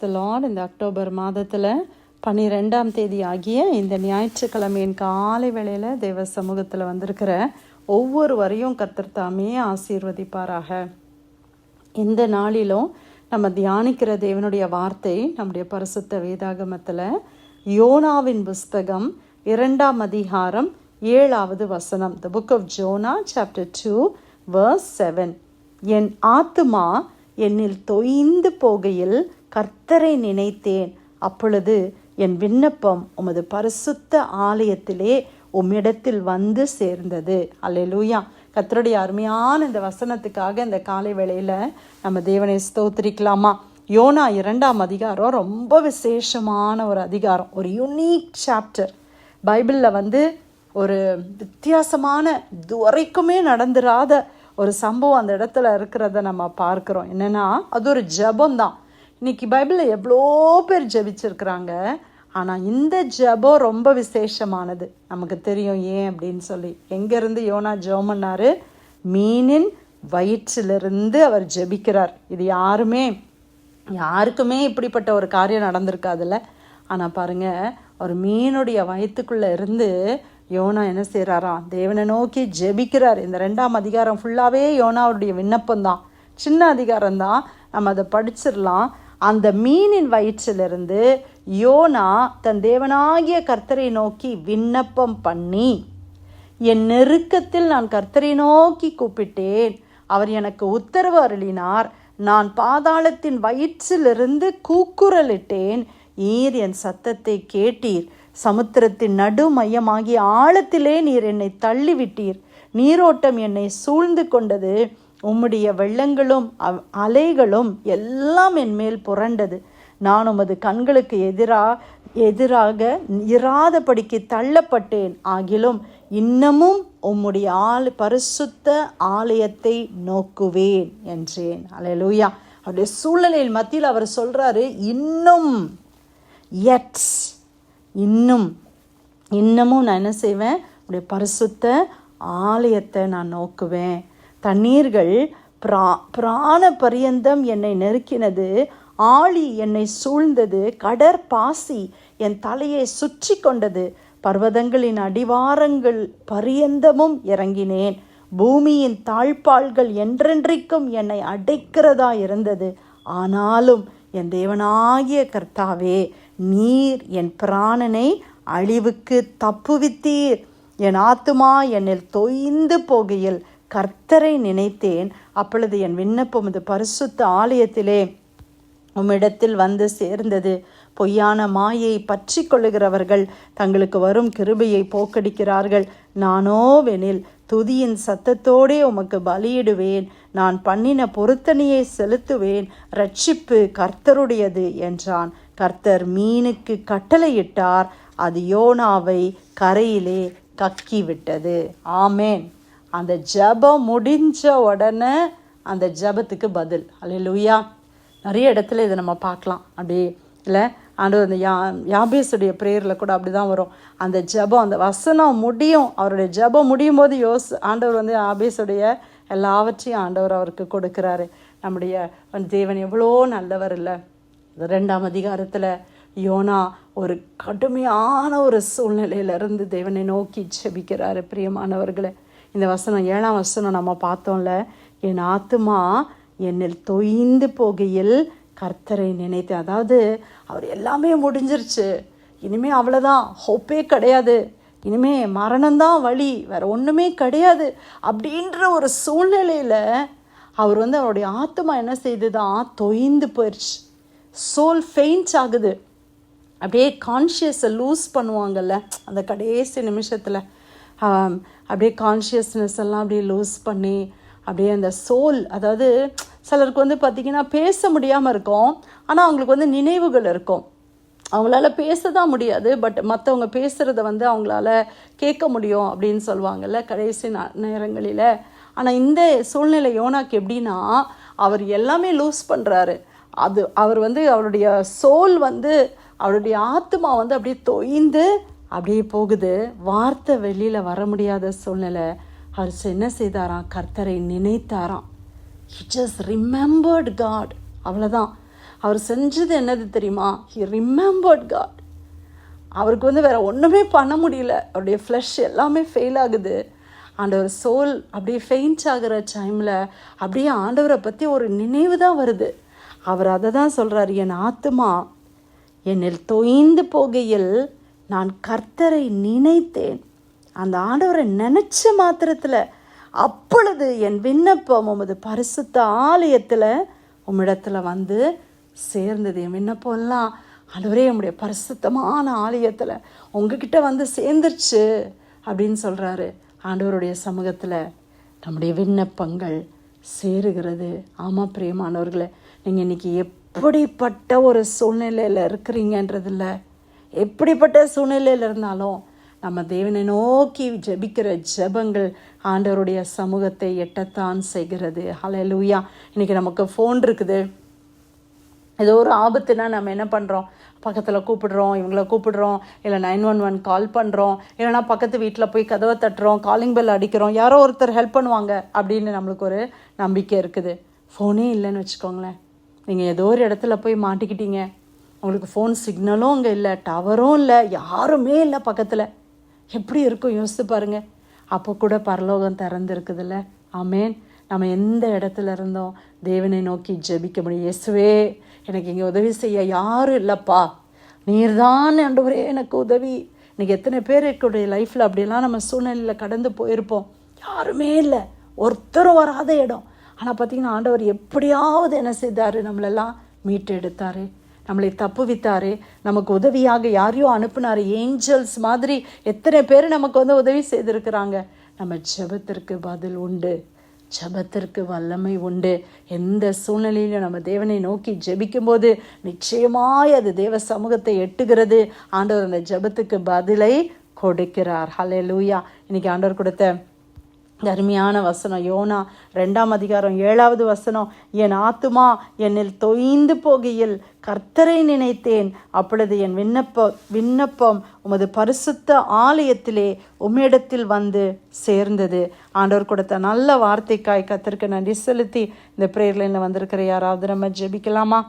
Lord இந்த October மாதத்தில் பன்னிரெண்டாம் தேதி ஆகிய இந்த ஞாயிற்றுக்கிழமையின் காலை வேளையில் தேவ சமூகத்தில் வந்திருக்கிற ஒவ்வொருவரையும் வரையும் தாமே ஆசீர்வதிப்பாராக. இந்த நாளிலும் நம்ம தியானிக்கிற தேவனுடைய வார்த்தை நம்முடைய பரிசுத்த வேதாகமத்தில் யோனாவின் புஸ்தகம் இரண்டாம் அதிகாரம் ஏழாவது வசனம். The book of Jonah chapter two verse seven என் ஆத்துமா என்னில் தொய்ந்து போகையில் கர்த்தரை நினைத்தேன். அப்பொழுது என் விண்ணப்பம் உமது பரிசுத்த ஆலயத்திலே உம்மிடத்தில் வந்து சேர்ந்தது. அல்லூயா கத்தருடைய அருமையான இந்த வசனத்துக்காக இந்த காலை வேளையில் நம்ம தேவனை ஸ்தோத்திரிக்கலாமா? யோனா இரண்டாம் அதிகாரம் ரொம்ப விசேஷமான ஒரு அதிகாரம் ஒரு யுனீக் சாப்டர் பைபிளில் வந்து ஒரு வித்தியாசமான இதுவரைக்குமே நடந்துராத ஒரு சம்பவம் அந்த இடத்துல இருக்கிறத நம்ம பார்க்குறோம். என்னென்னா அது ஒரு ஜபம் தான் இன்னைக்கு பைபிளில் எவ்வளோ பேர் ஜெபிச்சிருக்கிறாங்க. ஆனால் இந்த ஜபம் ரொம்ப விசேஷமானது. நமக்கு தெரியும் ஏன் அப்படின்னு சொல்லி. எங்கேருந்து யோனா ஜெபம் மீனின் வயிற்றிலிருந்து அவர் ஜெபிக்கிறார். இது யாருமே யாருக்குமே இப்படிப்பட்ட ஒரு காரியம் நடந்திருக்காதுல்ல. ஆனால் பாருங்கள் ஒரு மீனுடைய வயிற்றுக்குள்ளே இருந்து யோனா என்ன செய்கிறாரா தேவனை நோக்கி ஜெபிக்கிறார். இந்த ரெண்டாம் அதிகாரம் ஃபுல்லாகவே யோனாவுடைய விண்ணப்பம் தான் சின்ன அதிகாரம் தான் நம்ம அதை படிச்சிடலாம். அந்த மீனின் வயிற்றிலிருந்து யோனா தன் தேவனாகிய கர்த்தரை நோக்கி விண்ணப்பம் பண்ணி என் நெருக்கத்தில் நான் கர்த்தரை நோக்கி கூப்பிட்டேன். அவர் எனக்கு உத்தரவு அருளினார். நான் பாதாளத்தின் வயிற்றிலிருந்து கூக்குரலிட்டேன். ஈர் என் சத்தத்தை கேட்டீர். சமுத்திரத்தின் நடு மையமாகிய ஆழத்திலே நீர் என்னை தள்ளிவிட்டீர். நீரோட்டம் என்னை சூழ்ந்து கொண்டது. உம்முடைய வெள்ளங்களும் அலைகளும் எல்லாம் என் மேல் புரண்டது. நான் உமது கண்களுக்கு எதிராக எதிராக இராதபடிக்கு தள்ளப்பட்டேன். ஆகிலும் இன்னமும் உம்முடைய ஆள் பரிசுத்த ஆலயத்தை நோக்குவேன் என்றேன். அலையலூயா அவருடைய சூழ்நிலையில் மத்தியில் அவர் சொல்றாரு இன்னும் எட்ஸ் இன்னும் இன்னமும் நான் என்ன செய்வேன்? உடைய பரிசுத்த ஆலயத்தை நான் நோக்குவேன். தண்ணீர்கள் பிரா பிராண பரியந்தம் என்னை நெருக்கினது ஆழி என்னை சூழ்ந்தது கடற் பாசி என் தலையை சுற்றி கொண்டது. பர்வதங்களின் அடிவாரங்கள் பரியந்தமும் இறங்கினேன். பூமியின் தாழ்பாள்கள் என்றென்றைக்கும் என்னை அடைக்கிறதா இருந்தது ஆனாலும் என் தேவனாகிய கர்த்தாவே நீர் என் பிராணனை அழிவுக்கு தப்புவித்தீர். என் ஆத்துமா என்னில் தொய்ந்து போகையில் கர்த்தரை நினைத்தேன். அப்பொழுது என் விண்ணப்பம் இது பரிசுத்த ஆலயத்திலே உம்மிடத்தில் வந்து சேர்ந்தது. பொய்யான மாயை பற்றி கொள்ளுகிறவர்கள் தங்களுக்கு வரும் கிருபையை போக்கடிக்கிறார்கள். நானோவெனில் துதியின் சத்தத்தோடே உமக்கு பலியிடுவேன். நான் பண்ணின பொருத்தனையை செலுத்துவேன். ரட்சிப்பு கர்த்தருடையது என்றான். கர்த்தர் மீனுக்கு கட்டளையிட்டார் அது யோனாவை கரையிலே கக்கி விட்டது ஆமேன். அந்த ஜெபம் முடிஞ்ச உடனே அந்த ஜெபத்துக்கு பதில். அல்லேலூயா நிறைய இடத்துல இதை நம்ம பார்க்கலாம். அப்படியே இல்லை ஆண்டவர் அந்த யா யாபேஸுடைய ப்ரேயரில் கூட அப்படி தான் வரும். அந்த ஜெபம் அந்த வசனம் முடியும். அவருடைய ஜெபம் முடியும் போது யோஸ் ஆண்டவர் வந்து யாபேஸுடைய எல்லாவற்றையும் ஆண்டவர் அவருக்கு கொடுக்குறாரு. நம்முடைய தேவன் எவ்வளோ நல்லவர் இல்லை. ரெண்டாம் அதிகாரத்தில் யோனா ஒரு கடுமையான ஒரு சூழ்நிலையிலிருந்து தேவனை நோக்கி செபிக்கிறாரு பிரியமானவர்களை. இந்த வசனம் ஏழாம் வசனம் நம்ம பார்த்தோம்ல. என் ஆத்துமா என்னில் தொய்ந்து போகையில் கர்த்தரை நினைத்து அதாவது அவர் எல்லாமே முடிஞ்சிருச்சு. இனிமே அவ்வளோதான் ஹோப்பே கிடையாது. இனிமே மரணம்தான் வழி. வேறு ஒன்றுமே கிடையாது. அப்படின்ற ஒரு சூழ்நிலையில் அவர் வந்து அவருடைய ஆத்மா என்ன செய்துதான்? தொய்ந்து போயிடுச்சு சோல் ஃபெயிண்ட் ஆகுது. அப்படியே கான்ஷியஸை லூஸ் பண்ணுவாங்கல்ல அந்த கடைசி நிமிஷத்தில். அப்படியே கான்ஷியஸ்னஸ் எல்லாம் அப்படியே லூஸ் பண்ணி அப்படியே அந்த சோல் அதாவது சிலருக்கு வந்து பார்த்திங்கன்னா பேச முடியாமல் இருக்கும். ஆனால் அவங்களுக்கு வந்து நினைவுகள் இருக்கும். அவங்களால பேச தான் முடியாது பட் மற்றவங்க பேசுகிறத வந்து அவங்களால கேட்க முடியும் அப்படின்னு சொல்லுவாங்கல்ல கடைசி நேரங்களில். ஆனால் இந்த சூழ்நிலை யோனாக்கு எப்படின்னா அவர் எல்லாமே லூஸ் பண்ணுறாரு அது அவர் வந்து அவருடைய சோல் வந்து அவருடைய ஆத்மா வந்து அப்படியே தொய்ந்து அப்படியே போகுது. வார்த்தை வெளியில் வர முடியாத சூழ்நிலை. அவர் என்ன செய்தாராம்? கர்த்தரை நினைத்தாராம். ஹி ஜஸ்ட் ரிமெம்பர்ட் காட் அவ்வளோதான் அவர் செஞ்சது என்னது தெரியுமா? ஹி ரிமெம்பர்ட் காட் அவருக்கு வந்து வேறு ஒன்றுமே பண்ண முடியல. அவருடைய ஃப்ளஷ் எல்லாமே ஃபெயில் ஆகுது. ஆண்டவர் சோல் அப்படியே ஃபெயின்ட் ஆகிற டைமில் அப்படியே ஆண்டவரை பற்றி ஒரு நினைவு தான் வருது. அவர் அதை தான் சொல்கிறார் என் ஆத்துமா என்னில் தொய்ந்து போகையில் நான் கர்த்தரை நினைத்தேன். அந்த ஆண்டவரை நினச்ச மாத்திரத்தில் அப்பொழுது என் விண்ணப்பம் உமது பரிசுத்த ஆலயத்தில் உம்மிடத்தில் வந்து சேர்ந்தது. என் விண்ணப்பம்லாம் ஆண்டவரே உம்முடைய பரிசுத்தமான ஆலயத்தில் உங்ககிட்ட வந்து சேர்ந்துருச்சு அப்படின்னு சொல்கிறாரு ஆண்டவருடைய சமூகத்தில் நம்முடைய விண்ணப்பங்கள் சேருகிறது. ஆமாம் பிரியமானவர்களை நீங்கள் இன்றைக்கி எப்படிப்பட்ட ஒரு சூழ்நிலையில் இருக்கிறீங்கன்றதில்ல எப்படிப்பட்ட சூழ்நிலையில் இருந்தாலும் நம்ம தேவனை நோக்கி ஜெபிக்கிற ஜெபங்கள் ஆண்டவருடைய சமூகத்தை எட்டத்தான் செய்கிறது. ஹalleluya இன்னைக்கு நமக்கு ஃபோன் இருக்குது. ஏதோ ஒரு ஆபத்துனா நம்ம என்ன பண்ணுறோம் பக்கத்தில் கூப்பிடுறோம் இவங்கள கூப்பிடுறோம் இல்லை நைன் ஒன் ஒன் கால் பண்ணுறோம் இல்லைனா பக்கத்து வீட்டில் போய் கதவை தட்டுறோம் காலிங் பெல் அடிக்கிறோம் யாரோ ஒருத்தர் ஹெல்ப் பண்ணுவாங்க அப்படின்னு நம்மளுக்கு ஒரு நம்பிக்கை இருக்குது. ஃபோனே இல்லைன்னு வச்சுக்கோங்களேன். நீங்கள் ஏதோ ஒரு இடத்துல போய் மாட்டிக்கிட்டீங்க. உங்களுக்கு ஃபோன் சிக்னலும் அங்கே இல்லை டவரும் இல்லை யாருமே இல்லை பக்கத்தில். எப்படி இருக்கும்? யோசித்து பாருங்க. அப்போ கூட பரலோகம் திறந்துருக்குதுல்ல. ஆமேன். நம்ம எந்த இடத்துல இருந்தோம்? தேவனை நோக்கி ஜெபிக்க முடியும். இயேசுவே எனக்கு இங்கே உதவி செய்ய யாரும் இல்லைப்பா. நீர்தான் ஆண்டவரே எனக்கு உதவி. இன்னைக்கு எத்தனை பேர் இருக்கக்கூடிய லைஃப்பில் அப்படிலாம் நம்ம சூழ்நிலையில் கடந்து போயிருப்போம். யாருமே இல்லை. ஒருத்தரும் வராத இடம். ஆனால் பார்த்தீங்கன்னா ஆண்டவர் எப்படியாவது என்ன செய்தார்? நம்மளெல்லாம் மீட்டெடுத்தார். நம்மளை தப்புவித்தார். நமக்கு உதவியாக யாரையோ அனுப்புனார். ஏஞ்சல்ஸ் மாதிரி எத்தனை பேர் நமக்கு வந்து உதவி செய்திருக்கிறாங்க. நம்ம ஜெபத்திற்கு பதில் உண்டு. ஜெபத்திற்கு வல்லமை உண்டு. எந்த சூழ்நிலையிலும் நம்ம தேவனை நோக்கி ஜெபிக்கும்போது நிச்சயமாய் அது தேவ சமூகத்தை எட்டுகிறது. ஆண்டவர் அந்த ஜெபத்துக்கு பதிலை கொடுக்கிறார். ஹலே லூயா இன்னைக்கு ஆண்டவர் கொடுத்த அருமையான வசனம். யோனா ரெண்டாம் அதிகாரம் ஏழாவது வசனம். என் ஆத்துமா என்னில் தொய்ந்து போகையில் கர்த்தரை நினைத்தேன். அப்பொழுது என் விண்ணப்ப விண்ணப்பம் உமது பரிசுத்த ஆலயத்திலே உம்மிடத்தில் வந்து சேர்ந்தது. ஆண்டவர் கொடுத்த நல்ல வார்த்தைக்காய் கத்திற்கு நன்றி செலுத்தி இந்த பிரேயர்ல வந்திருக்கிற யாராவது நம்ம ஜெபிக்கலாமா?